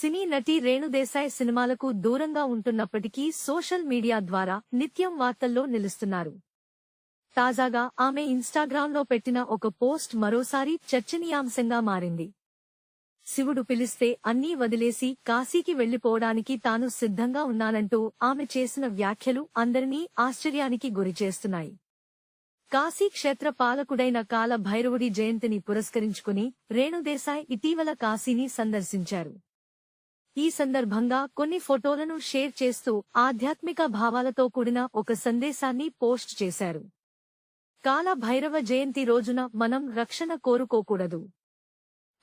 సినీ నటి రేణుదేశాయ్ సినిమాలకు దూరంగా ఉంటున్నప్పటికీ సోషల్ మీడియా ద్వారా నిత్యం వార్తల్లో నిలుస్తున్నారు. తాజాగా ఆమె ఇన్స్టాగ్రామ్లో పెట్టిన ఒక పోస్ట్ మరోసారి చర్చనీయాంశంగా మారింది. శివుడు పిలిస్తే అన్నీ వదిలేసి కాశీకి వెళ్ళిపోవడానికి తాను సిద్ధంగా ఉన్నానంటూ ఆమె చేసిన వ్యాఖ్యలు అందరినీ ఆశ్చర్యానికి గురిచేస్తున్నాయి కాశీ క్షేత్ర పాలకుడైన కాల భైరవుడి జయంతిని పురస్కరించుకుని రేణుదేశాయ్ ఇటీవల కాశీని సందర్శించారు. ఈ సందర్భంగా కొన్ని ఫోటోలను షేర్ చేస్తూ ఆధ్యాత్మిక భావాలతో కూడిన ఒక సందేశాన్ని పోస్ట్ చేశారు. కాల భైరవ జయంతి రోజున మనం రక్షణ కోరుకోకూడదు.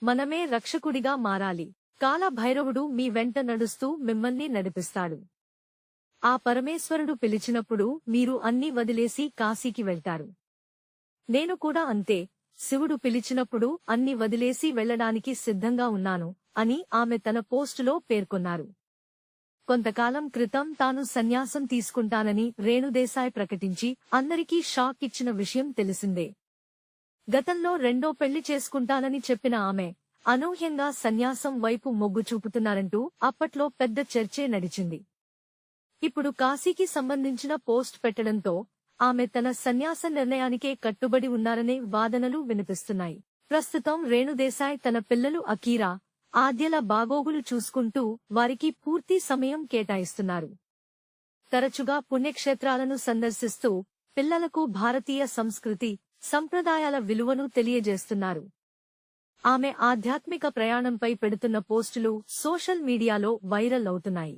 మనమే రక్షకుడిగా మారాలి. కాల భైరవుడు మీ వెంట నడుస్తూ మిమ్మల్ని నడిపిస్తాడు. ఆ పరమేశ్వరుడు పిలిచినప్పుడు మీరు అన్ని వదిలేసి కాశీకి వెళ్తారు. నేను కూడా అంతే శివుడు పిలిచినప్పుడు అన్ని వదిలేసి వెళ్ళడానికి సిద్ధంగా ఉన్నాను అని ఆమె తన పోస్టులో పేర్కొన్నారు. కొంతకాలం క్రితం తాను సన్యాసం తీసుకుంటానని రేణుదేశాయ్ ప్రకటించి అందరికీ షాక్ ఇచ్చిన విషయం తెలిసిందే. గతంలో రెండో పెళ్ళి చేసుకుంటానని చెప్పిన ఆమె అనూహ్యంగా సన్యాసం వైపు మొగ్గు చూపుతున్నారంటూ అప్పట్లో పెద్ద చర్చే నడిచింది. ఇప్పుడు కాశీకి సంబంధించిన పోస్ట్ పెట్టడంతో ఆమె తన సన్యాస నిర్ణయానికే కట్టుబడి ఉన్నారనే వాదనలు వినిపిస్తున్నాయి. ప్రస్తుతం రేణుదేశాయ్ తన పిల్లలు అకీరా ఆద్యల బాగోగులు చూసుకుంటూ వారికి పూర్తి సమయం కేటాయిస్తున్నారు. తరచుగా పుణ్యక్షేత్రాలను సందర్శిస్తూ పిల్లలకు భారతీయ సంస్కృతి సంప్రదాయాల విలువను తెలియజేస్తున్నారు. ఆమె ఆధ్యాత్మిక ప్రయాణంపై పెడుతున్న పోస్టులు సోషల్ మీడియాలో వైరల్ అవుతున్నాయి.